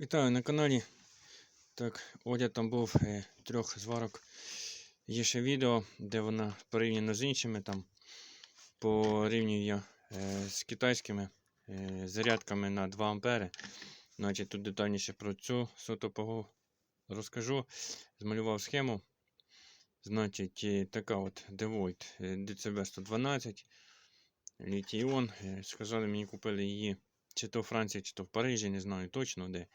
Вітаю на каналі. Так, Одя там був е, трьох зварок. Є ще відео, де вона порівняно з іншими там порівнюю я е, з китайськими е, зарядками на 2 ампери. Значить, тут детальніше про цю сотопогу розкажу. Змалював схему. Значить, е, така от Devoid DCB 112 літій-іон. Е, Сказали, мені купили її чи то в Франції, чи то в Парижі, не знаю точно де.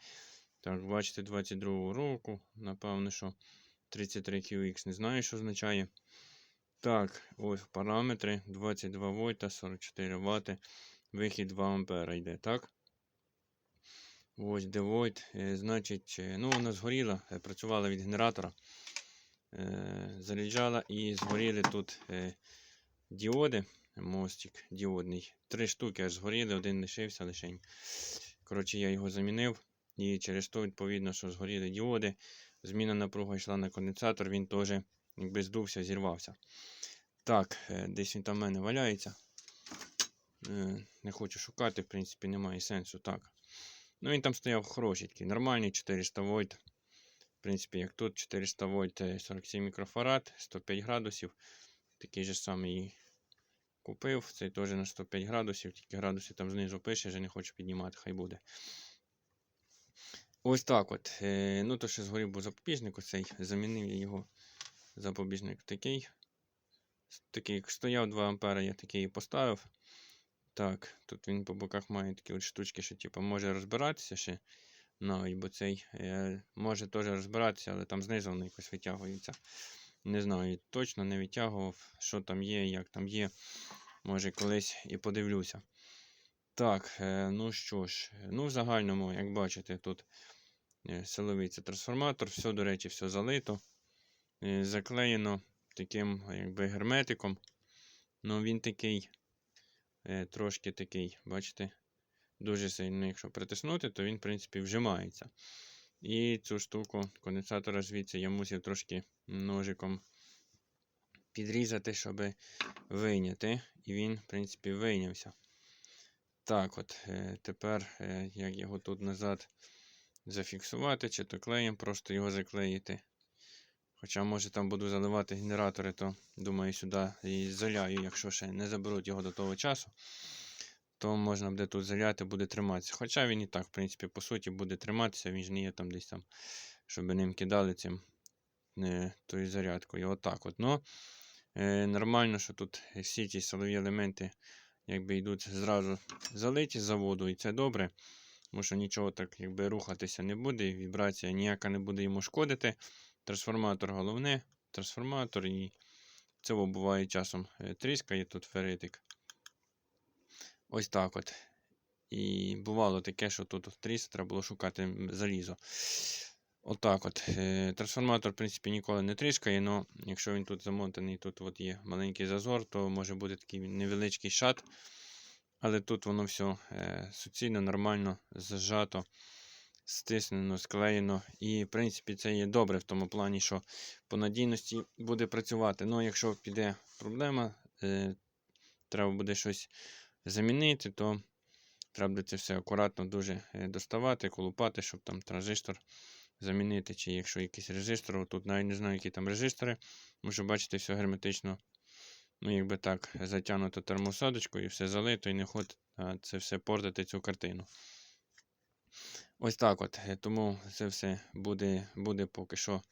Так, бачите, 22 року. Напевно, що 33QX не знаю, що означає. Так, ось параметри 22 вольта, 44 Вт. Вихід 2 ампера йде, так? Ось де вольт. Е, значить, е, ну, вона згоріла, е, працювала від генератора. Заряджала і згоріли тут діоди. Мостик діодний. Три штуки аж згоріли, один лишився лишень. Коротше, я його замінив. І через то, відповідно, що згоріли діоди. Зміна напруга йшла на конденсатор, він теж якби здувся, зірвався. Так, е, десь він там в мене валяється. Е, Не хочу шукати, в принципі, немає сенсу. Так. Ну, він там стояв хороший, такий, нормальний 400 вольт. В принципі, як тут 400 вольт, е, 47 мікрофарад, 105 градусів. Такий же самий купив. Цей теж на 105 градусів, тільки градуси там знизу пише, вже не хочу піднімати, хай буде. Ось так от. Е, Ну, то ще згорів був запобіжник оцей. Замінив я його запобіжник такий. Такий, як стояв 2 ампера, я такий і поставив. Так, тут він по боках має такі от штучки, що типу, може розбиратися ще. Навіть, бо цей е, може теж розбиратися, але там знизу воно якось витягується. Не знаю, точно не витягував, що там є, як там є. Може колись і подивлюся. Так, е, ну що ж, ну в загальному, як бачите, тут е, силовий це трансформатор, все, до речі, все залито, е, заклеєно таким якби герметиком. Ну він такий, трошки такий, бачите, дуже сильно, якщо притиснути, то він, в принципі, вжимається. І цю штуку конденсатора звідси я мусив трошки ножиком підрізати, щоб вийняти. І він, в принципі, вийнявся. Так, от, е, тепер, е, як його тут назад зафіксувати, чи то клеєм, просто його заклеїти. Хоча, може, там буду заливати генератори, то думаю, сюди і заляю, якщо ще не заберуть його до того часу, то можна буде тут заляти, буде триматися. Хоча він і так, в принципі, по суті, буде триматися, він ж не є там десь там, щоб ним кидали цим е, тою зарядкою. Отак от. Ну, е, нормально, що тут всі ті силові елементи якби йдуть зразу залиті з заводу, і це добре. Тому що нічого так якби рухатися не буде, і вібрація ніяка не буде йому шкодити. Трансформатор головне, трансформатор, і це буває часом е, тріскає тут феритик. Ось так от. І бувало таке, що тут тріс, треба було шукати залізо. Отак от. Е, Трансформатор, в принципі, ніколи не тріскає, але якщо він тут замотаний, тут от є маленький зазор, то може бути такий невеличкий шат. Але тут воно все суцільно, нормально, зажато, стиснено, склеєно. І, в принципі, це є добре в тому плані, що по надійності буде працювати. Ну, якщо піде проблема, е, треба буде щось замінити, то треба це все акуратно дуже е, доставати, колупати, щоб там транзистор замінити. Чи якщо якийсь резистор, тут навіть не знаю, які там резистори, можу бачити, все герметично ну, якби так, затягнуто термосадочкою і все залито, і не ход це все портити цю картину. Ось так от. Е, Тому це все буде, буде поки що.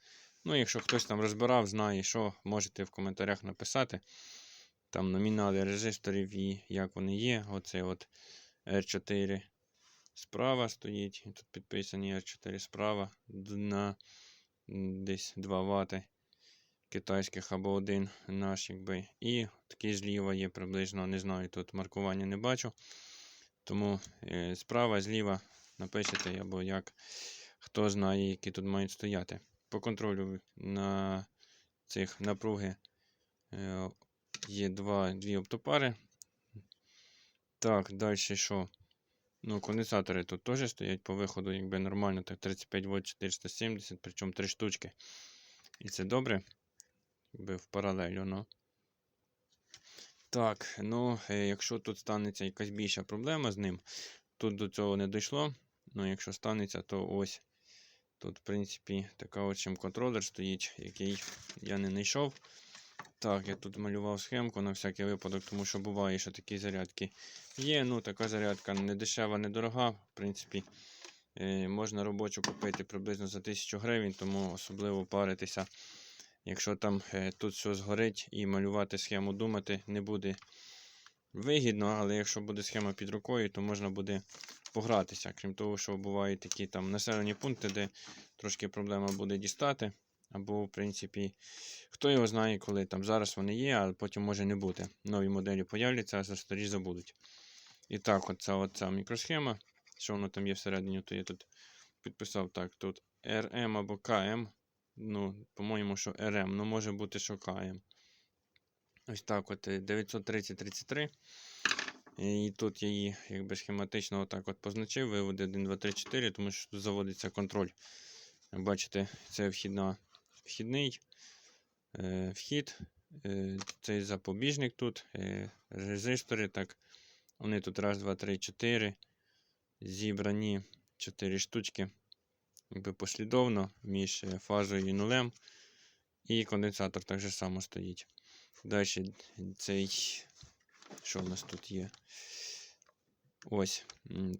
Ну, якщо хтось там розбирав, знає, що, можете в коментарях написати. Там номінали резисторів і як вони є. Оце от R4 справа стоїть. Тут підписані R4 справа на десь 2 Вт китайських або один наш, якби. І такий зліва є приблизно, не знаю, тут маркування не бачу. Тому е, справа, зліва напишете, або як хто знає, які тут мають стояти. По контролю на цих напруги е, є два, дві оптопари. Так, далі що? Ну, конденсатори тут теж стоять по виходу, якби нормально, так 35 вольт 470, причому три штучки. І це добре якби в паралель воно. Так, ну, е, якщо тут станеться якась більша проблема з ним, тут до цього не дійшло. Ну, якщо станеться, то ось. Тут, в принципі, така от контролер стоїть, який я не знайшов. Так, я тут малював схемку на всякий випадок, тому що буває, що такі зарядки є. Ну, така зарядка не дешева, не дорога. В принципі, е, можна робочу купити приблизно за 1000 гривень, тому особливо паритися. Якщо там е, тут все згорить і малювати схему думати не буде вигідно, але якщо буде схема під рукою, то можна буде погратися. Крім того, що бувають такі там населені пункти, де трошки проблема буде дістати. Або, в принципі, хто його знає, коли там зараз вони є, а потім може не бути. Нові моделі появляться, а старі забудуть. І так, оця, оця мікросхема. Що воно там є всередині, то я тут підписав так. Тут RM або КМ. Ну, по-моєму, що RM, ну може бути, що КМ. Ось так от 930-33. І тут я її якби схематично отак от позначив, виводи 1, 2, 3, 4, тому що тут заводиться контроль. Бачите, це вхідна, вхідний е, вхід, е, цей запобіжник тут, е, резистори. так, Вони тут раз, два, три, чотири. Зібрані 4 штучки якби послідовно між фазою і нулем. І конденсатор так же само стоїть. Далі цей, що в нас тут є? Ось.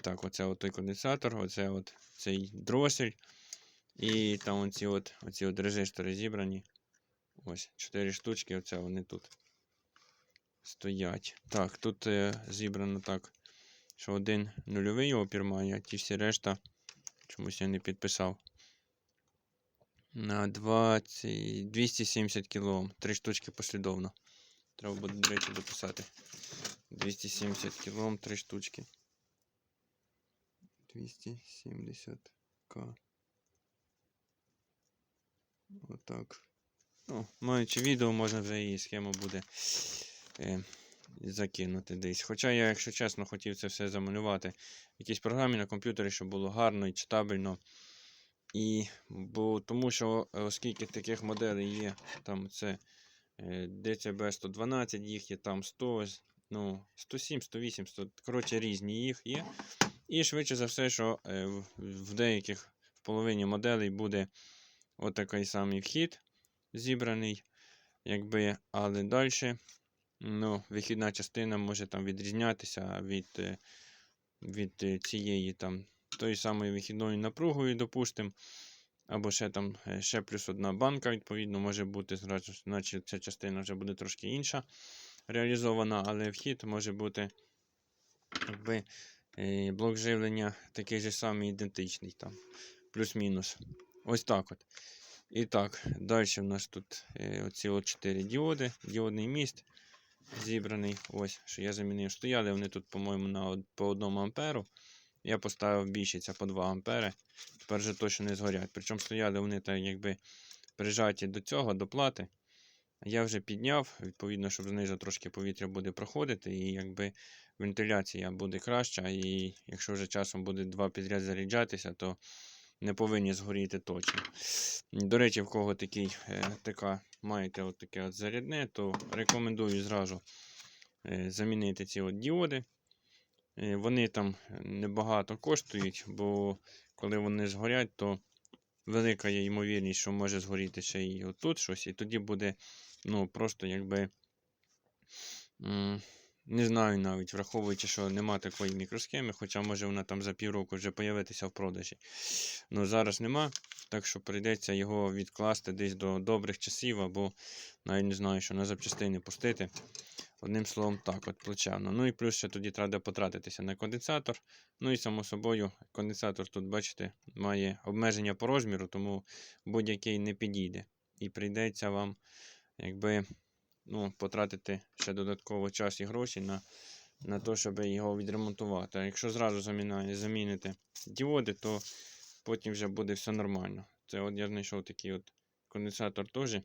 Так, оце от той конденсатор, оце от цей дросель. І там оці от, оці от резистори зібрані. Ось, 4 штучки, оце вони тут стоять. Так, тут е, зібрано так, що один нульовий опір має, а ті всі решта. Чомусь я не підписав. На 20, 270 кОм. Три штучки послідовно. Треба буде, до речі, дописати. 270 кОм, три штучки. 270к. Отак. Ну, маючи відео, можна вже і схему буде е, закинути десь. Хоча я, якщо чесно, хотів це все замалювати в якійсь програмі на комп'ютері, щоб було гарно і читабельно. І бо, тому що, е, оскільки таких моделей є, там це е, DCB 112, їх є там 100, ну, 107, 108, 100, коротше, різні їх є. І швидше за все, що е, в, в деяких в половині моделей буде отакий самий вхід зібраний, якби, але далі ну, вихідна частина може там відрізнятися від, е, від е, цієї там тої самої вихідною напругою, допустимо. Або ще там е, ще плюс одна банка, відповідно, може бути, зразу, значить ця частина вже буде трошки інша реалізована, але вхід може бути якби, блок живлення такий же самий ідентичний, там, плюс-мінус. Ось так от. І так, далі в нас тут е, оці от 4 діоди, діодний міст зібраний. Ось, що я замінив. Стояли вони тут, по-моєму, на по 1 амперу. Я поставив більше, це по 2 ампери. Тепер вже точно не згорять. Причому стояли вони так якби прижаті до цього, до плати. Я вже підняв, відповідно, щоб знизу трошки повітря буде проходити, і якби вентиляція буде краща. І якщо вже часом буде два підряд заряджатися, то не повинні згоріти точно. До речі, в кого такий, е, така, маєте от таке от зарядне, то рекомендую зразу е, замінити ці от діоди. Е, Вони там небагато коштують, бо коли вони згорять, то велика є ймовірність, що може згоріти ще й отут щось, і тоді буде ну, просто якби. Не знаю навіть, враховуючи, що нема такої мікросхеми, хоча може вона там за півроку вже появитися в продажі. Ну зараз нема, так що прийдеться його відкласти десь до добрих часів, або навіть не знаю, що на запчастини пустити. Одним словом, так, от плечевно. Ну і плюс ще тоді треба потратитися на конденсатор. Ну і само собою, конденсатор тут, бачите, має обмеження по розміру, тому будь-який не підійде. І прийдеться вам, якби, ну, потратити ще додатково час і гроші на, на те, щоб його відремонтувати. А якщо зразу заміна- заміните діоди, то потім вже буде все нормально. Це от я знайшов такий от конденсатор теж.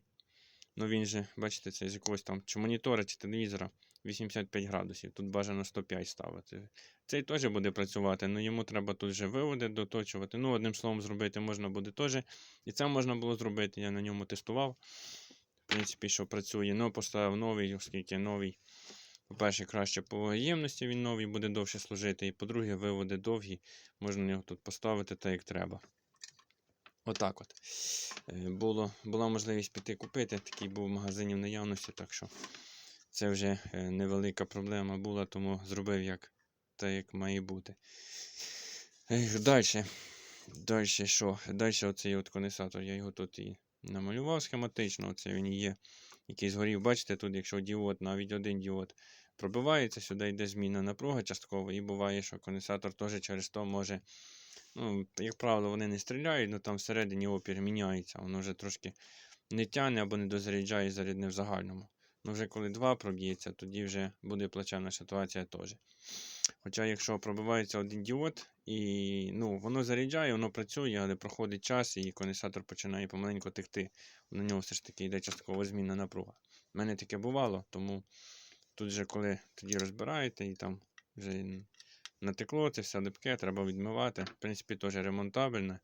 Ну він же, бачите, це з якогось там чи монітора, чи телевізора 85 градусів. Тут бажано 105 ставити. Цей теж буде працювати, але йому треба тут вже виводи доточувати. Ну, одним словом, зробити можна буде теж. І це можна було зробити. Я на ньому тестував. В принципі, що працює. Ну, поставив новий, оскільки новий По-перше, краще по ємності він новий буде довше служити. І по-друге, виводи довгі, можна його тут поставити так, як треба. Отак от. Е, Було, була можливість піти купити, такий був в магазині в наявності, так що це вже е, невелика проблема була, тому зробив як, так, як має бути. Далі. Далі що? Далі оцей от конденсатор, я його тут і намалював схематично. Оце він є, який згорів. Бачите, тут, якщо діод, навіть один діод пробивається, сюди йде зміна напруги частково, і буває, що конденсатор теж через то може. Ну, як правило, вони не стріляють, але там всередині опір міняється. Воно вже трошки не тягне або не дозаряджає зарядне в загальному. Ну, вже коли два проб'ється, тоді вже буде плачевна ситуація теж. Хоча, якщо пробивається один діод, і ну, воно заряджає, воно працює, але проходить час і конденсатор починає помаленьку текти. На нього все ж таки йде частково змінна напруга. У мене таке бувало, тому тут вже коли тоді розбираєте і там вже натекло, це все липке, треба відмивати. В принципі, теж ремонтабельне.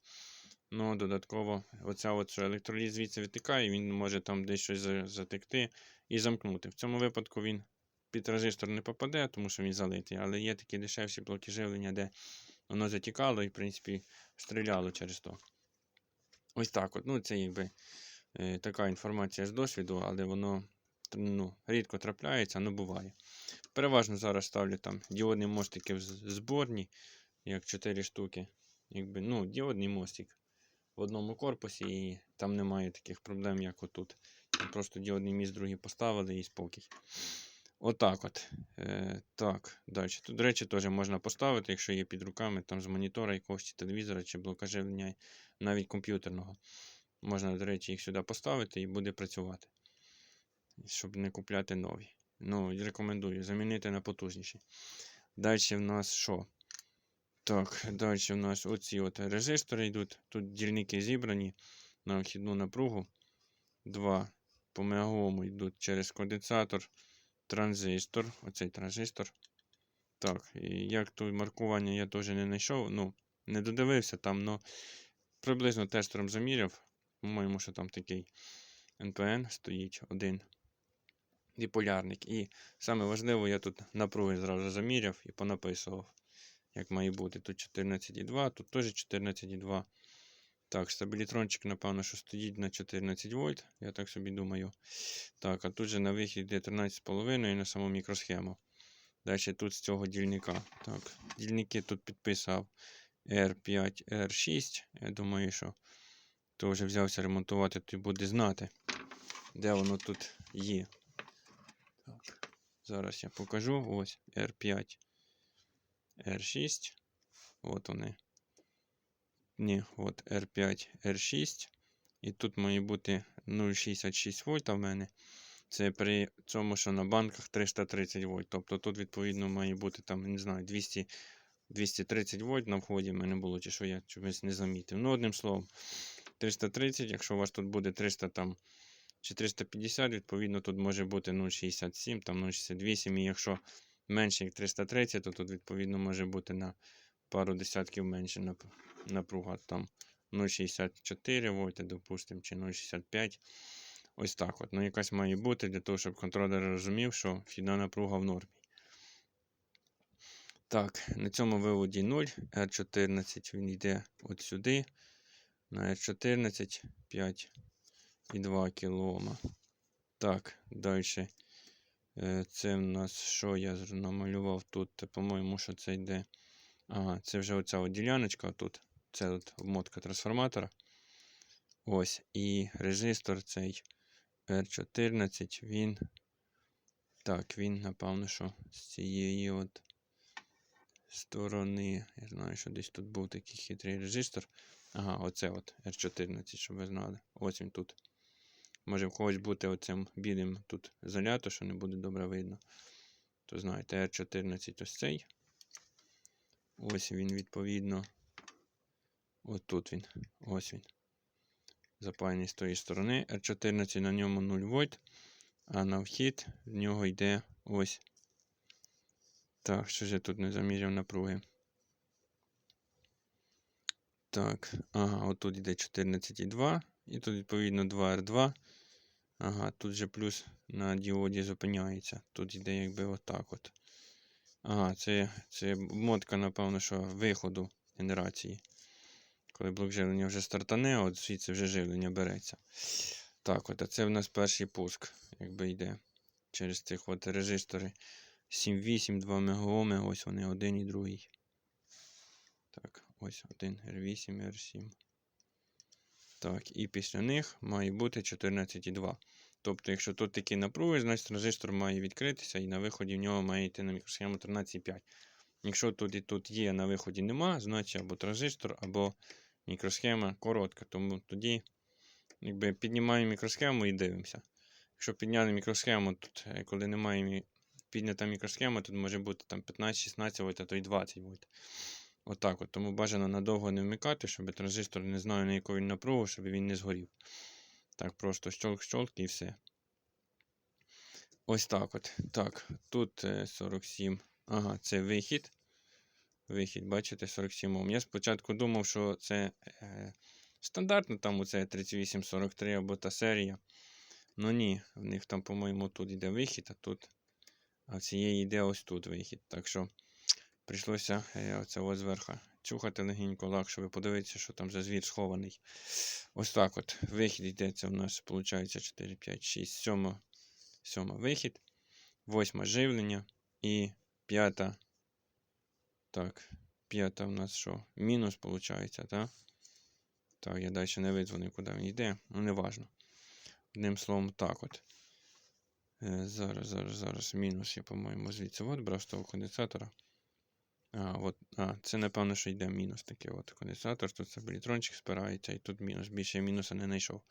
Ну, додатково, оця от, що електроліз звідси витикає, він може там десь щось затекти і замкнути. В цьому випадку він під резистор не попаде, тому що він залитий, але є такі дешевші блоки живлення, де воно затікало і, в принципі, стріляло через то. Ось так от. Ну, це якби е, така інформація з досвіду, але воно ну, рідко трапляється, але буває. Переважно зараз ставлю там діодні мостики в зборні, як 4 штуки. Якби, ну, діодний мостик в одному корпусі, і там немає таких проблем, як отут. Просто діодний міст другий поставили і спокій. Отак от. Е, так, далі. Тут, до речі, теж можна поставити, якщо є під руками, там з монітора якогось чи телевізора, чи блока навіть комп'ютерного. Можна, до речі, їх сюди поставити і буде працювати. Щоб не купляти нові. Ну, рекомендую замінити на потужніші. Далі в нас що? Так, далі в нас оці от резистори йдуть. Тут дільники зібрані на вхідну напругу. Два по мегаому йдуть через конденсатор, транзистор. Оцей транзистор. Так, і як тут маркування я теж не знайшов. Ну, не додивився там, але приблизно тестером заміряв. По-моєму, що там такий НПН стоїть один біполярник. І саме важливе, я тут напруги зразу заміряв і понаписував, як має бути. Тут 14,2, тут теж 14,2. Так, стабілітрончик, напевно, що стоїть на 14 вольт, я так собі думаю. Так, а тут же на вихід йде 13,5 на саму мікросхему. Далі тут з цього дільника. Так, дільники тут підписав R5, R6. Я думаю, що хто вже взявся ремонтувати, той буде знати, де воно тут є. Так, зараз я покажу. Ось R5, R6. От вони. Ні, от R5, R6. І тут має бути 0,66 вольта в мене. Це при цьому, що на банках 330 вольт. Тобто тут, відповідно, має бути там, не знаю, 200, 230 вольт на вході в мене було, чи що я чогось не замітив. Ну, одним словом, 330, якщо у вас тут буде 300 там, чи 350, відповідно, тут може бути 0,67, там 0,68. І якщо менше як 330, то тут, відповідно, може бути на пару десятків менше напруга. Там 0,64 вольта, допустимо, чи 0,65. Ось так от. Ну, якась має бути для того, щоб контролер розумів, що вхідна напруга в нормі. Так, на цьому виводі 0. R14 він йде от сюди. На R14 5,2 кОм. Так, далі. Це в нас що я намалював тут? По-моєму, що це йде. Ага, це вже оця от діляночка тут. Це от обмотка трансформатора. Ось. І резистор цей R14, він. Так, він, напевно, що з цієї от сторони. Я знаю, що десь тут був такий хитрий резистор. Ага, оце от R14, щоб ви знали. Ось він тут. Може в когось бути оцим білим тут залято, що не буде добре видно. То знаєте, R14 ось цей. Ось він, відповідно. Ось тут він. Ось він. Запаяний з тої сторони. R14 на ньому 0 вольт. А на вхід в нього йде ось. Так, що ж я тут не заміряв напруги. Так, ага, отут йде 14,2. І тут, відповідно, 2R2. Ага, тут же плюс на діоді зупиняється. Тут йде якби отак от. Ага, це, це мотка, напевно, що виходу генерації. Коли блок живлення вже стартане, от звідси вже живлення береться. Так, от, а це в нас перший пуск, якби йде через цих от резистори 7-8, 2 мегаоми, ось вони один і другий. Так, ось один R8 R7. Так, і після них має бути 14,2. Тобто, якщо тут такі напруги, значить транзистор має відкритися і на виході в нього має йти на мікросхему 13,5. Якщо тут і тут є, на виході нема, значить або транзистор, або мікросхема коротка. Тому тоді якби, піднімаємо мікросхему і дивимося. Якщо підняли мікросхему, тут, е, коли немає піднята мікросхема, тут може бути там 15-16 вольт, а то й 20 вольт. Отак от. Тому бажано надовго не вмикати, щоб транзистор не знаю на яку він напругу, щоб він не згорів. Так, просто щолк-щолк і все. Ось так от. Так, тут е, 47. Ага, це вихід. Вихід, бачите, 47 Ом. Я спочатку думав, що це е, стандартно, там оце 3843 або та серія. Ну ні, в них там, по-моєму, тут йде вихід, а тут. А цієї йде ось тут вихід. Так що прийшлося е, оце зверху чухати легенько лак, щоб подивитися, що там за звір схований. Ось так от. Вихід йде, це у нас виходить 4, 5, 6, 7, 7 вихід, 8 живлення і п'ята. Так, п'ята у нас що? Мінус виходить, так? Так, я далі не видзвонив, куди він йде, ну не важно. Одним словом, так от. Е, зараз, зараз, зараз. Мінус я, по-моєму, звідси от брав з того конденсатора. А, от, а, це напевно, що йде мінус такий от конденсатор. Тут це електрончик спирається, і тут мінус. Більше я мінуса не знайшов.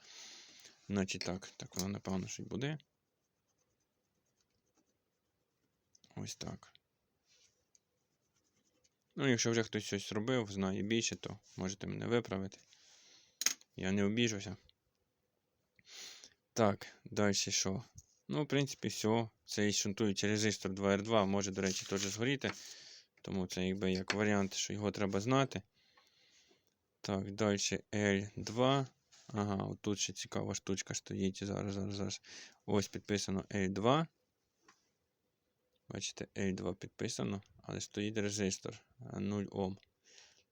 Значить так, так воно, напевно, що й буде. Ось так. Ну, якщо вже хтось щось робив, знає більше, то можете мене виправити. Я не обіжуся. Так, далі що? Ну, в принципі, все. Цей шунтуючий резистор 2R2 може, до речі, теж згоріти. Тому це якби як варіант, що його треба знати. Так, далі L2. Ага, отут ще цікава штучка стоїть. Зараз, зараз, зараз. Ось підписано L2. Бачите, L2 підписано, але стоїть резистор 0 Ом.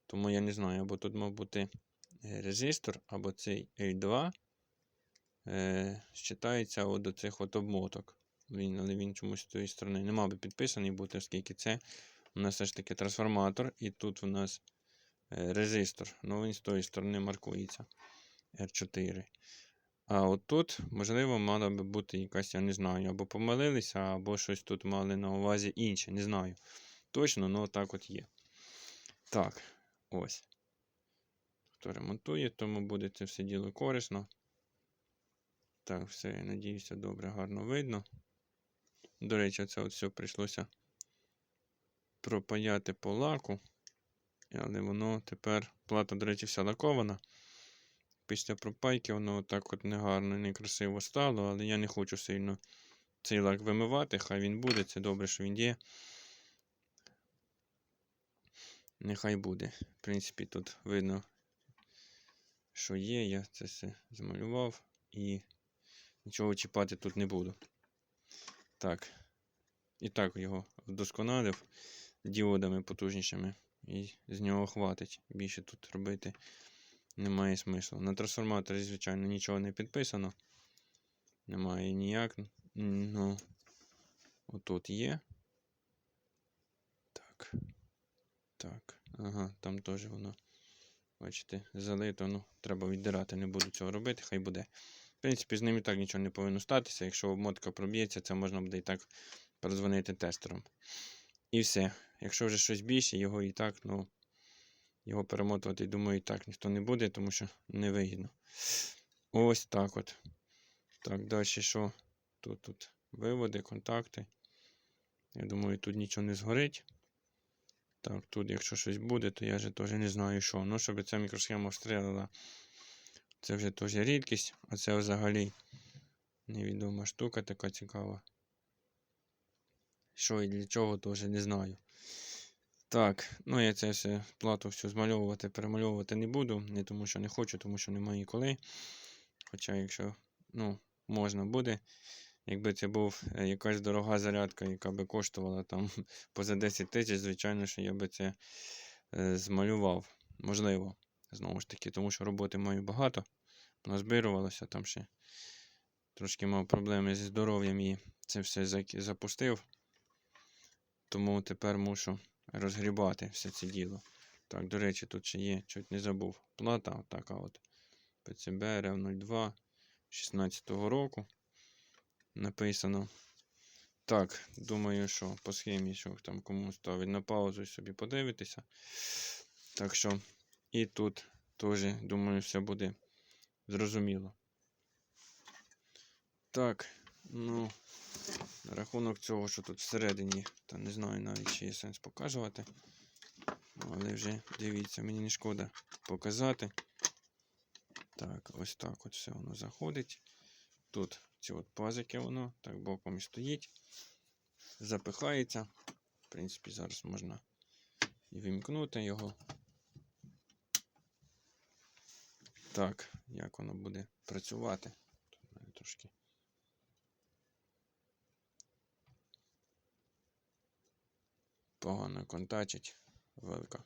Тому я не знаю, або тут мав бути е, резистор, або цей L2 е, считається от до цих от обмоток. Він, але він чомусь з тієї сторони не мав би підписаний бути, оскільки це у нас все ж таки трансформатор, і тут у нас е, резистор. Ну, він з тої сторони маркується R4. А от тут, можливо, мала би бути якась, я не знаю, або помилилися, або щось тут мали на увазі інше, не знаю. Точно, ну так от є. Так, ось. Хто ремонтує, тому буде це все діло корисно. Так, все, надіюся, добре, гарно видно. До речі, це от все прийшлося пропаяти по лаку. Але воно тепер, плата, до речі, вся лакована. Після пропайки воно так от негарно, некрасиво стало, але я не хочу сильно цей лак вимивати, хай він буде, це добре, що він є. Нехай буде. В принципі, тут видно, що є, я це все змалював і нічого чіпати тут не буду. Так, і так його вдосконалив діодами потужнішими. І з нього хватить. Більше тут робити немає смислу. На трансформаторі, звичайно, нічого не підписано. Немає ніяк. Ну, отут є. Так. Так. Ага, там теж воно. Бачите, залито. Ну, треба віддирати, не буду цього робити, хай буде. В принципі, з ним і так нічого не повинно статися. Якщо обмотка проб'ється, це можна буде і так передзвонити тестером. І все. Якщо вже щось більше, його і так, ну, його перемотувати, думаю, і так ніхто не буде, тому що невигідно. Ось так от. Так, далі що? Тут тут виводи, контакти. Я думаю, тут нічого не згорить. Так, тут, якщо щось буде, то я вже теж не знаю що. Ну, щоб ця мікросхема встрелила, це вже теж рідкість, а це взагалі невідома штука така цікава. Що і для чого, теж не знаю. Так, ну я це все плату всю змальовувати, перемальовувати не буду. Не тому що не хочу, тому що немає коли. Хоча, якщо ну, можна буде, Якби це був е, якась дорога зарядка, яка би коштувала там поза 10 тисяч, звичайно, що я би це е, змалював. Можливо, знову ж таки, тому що роботи маю багато. Назбирувалося там ще. Трошки мав проблеми зі здоров'ям і це все запустив. Тому тепер мушу розгрібати все це діло. Так, до речі, тут ще є, чуть не забув. Плата така от. ПЦБ РФ02 16-го року. Написано. Так, думаю, що по схемі, що там кому ставить на паузу і собі подивитися. Так що і тут теж, думаю, все буде зрозуміло. Так, ну, на рахунок цього, що тут всередині, та не знаю навіть, чи є сенс показувати. Але вже дивіться, мені не шкода показати. Так, ось так от все воно заходить. Тут ці от пазики воно так боком і стоїть. Запихається. В принципі, зараз можна і вимкнути його. Так, як воно буде працювати? Тут навіть трошки. Погано контачить велика.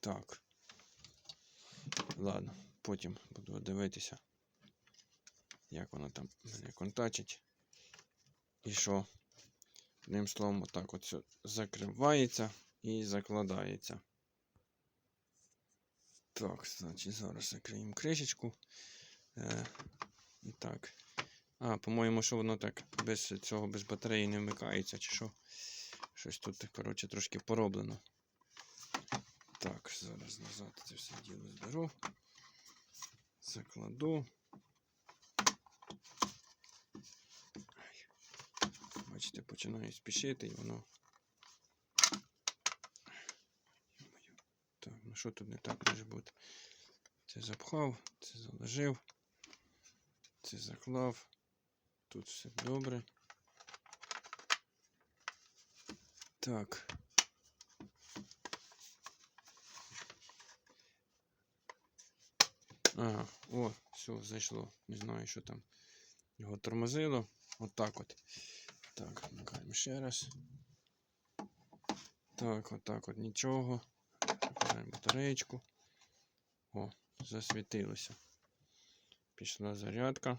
Так. Ладно, потім буду дивитися, як воно там мене контачить. І що? Одним словом, отак от все закривається і закладається. Так, значить, зараз закриємо кришечку. І так. А, по-моєму, що воно так без цього, без батареї не вмикається, чи що? Щось тут, коротше, трошки пороблено. Так, зараз назад це все діло зберу. Закладу. Бачите, починаю спішити і воно. Так, ну що тут не так може бути? Це запхав, це заложив, це заклав. Тут все добре. Так. Ага, о, все, зайшло. Не знаю, що там його тормозило. От от. Так, вмикаємо ще раз. Так, от от нічого. Вмикаємо батареєчку. О, засвітилося. Пішла зарядка.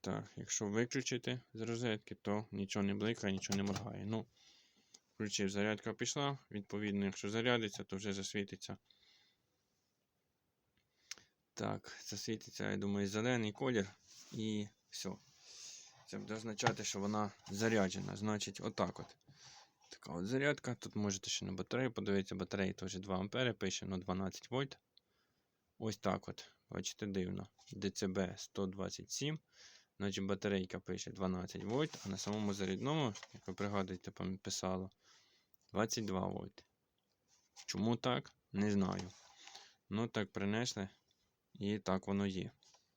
Так, якщо виключити з розетки, то нічого не бликає, нічого не моргає. Ну, включив, зарядка пішла. Відповідно, якщо зарядиться, то вже засвітиться. Так, засвітиться, я думаю, зелений колір і все. Це буде означати, що вона заряджена. Значить, отак от. Така от зарядка. Тут можете ще на батарею подивитися. Батарея теж 2 ампери пише, ну 12 вольт. Ось так от. Бачите, дивно. ДЦБ 127. Значить, батарейка пише 12 вольт, а на самому зарядному, як ви пригадуєте, писало 22 вольт. Чому так? Не знаю. Ну, так принесли. І так воно є.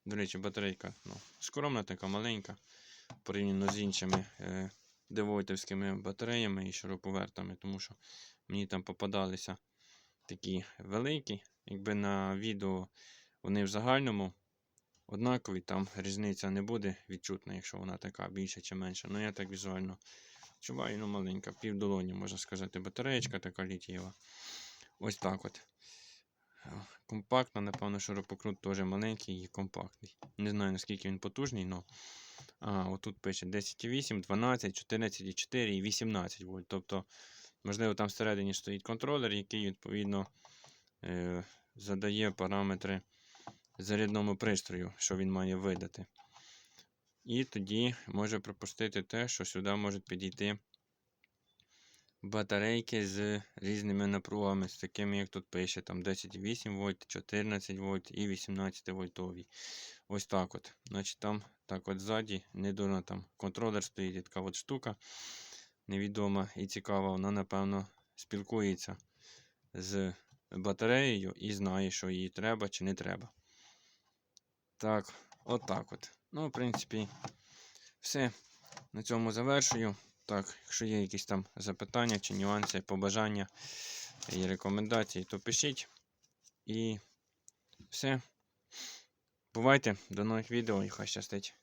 До речі, батарейка ну, скромна, така маленька, порівняно з іншими е, девойтовськими батареями і шуруповертами, тому що мені там попадалися такі великі. Якби на відео вони в загальному однакові, там різниця не буде відчутна, якщо вона така більша чи менша. Ну я так візуально відчуваю, ну маленька, півдолоні, можна сказати, батареєчка така літієва. Ось так от. Компактна, напевно, шурупокрут теж маленький і компактний. Не знаю, наскільки він потужний, але. А, отут пише 10,8, 12, 14,4 і 18 вольт. Тобто, можливо, там всередині стоїть контролер, який, відповідно, е, задає параметри зарядному пристрою, що він має видати. І тоді може пропустити те, що сюди можуть підійти батарейки з різними напругами, з такими, як тут пише, там 10,8 вольт, 14 вольт і 18 вольтові. Ось так от. Значить, там так от ззаді, не дурно там контролер стоїть, така от штука невідома і цікава. Вона, напевно, спілкується з батареєю і знає, що їй треба чи не треба. Так, от от. Ну, в принципі, все. На цьому завершую. Так, якщо є якісь там запитання чи нюанси, побажання і рекомендації, то пишіть. І все. Бувайте, до нових відео і хай щастить.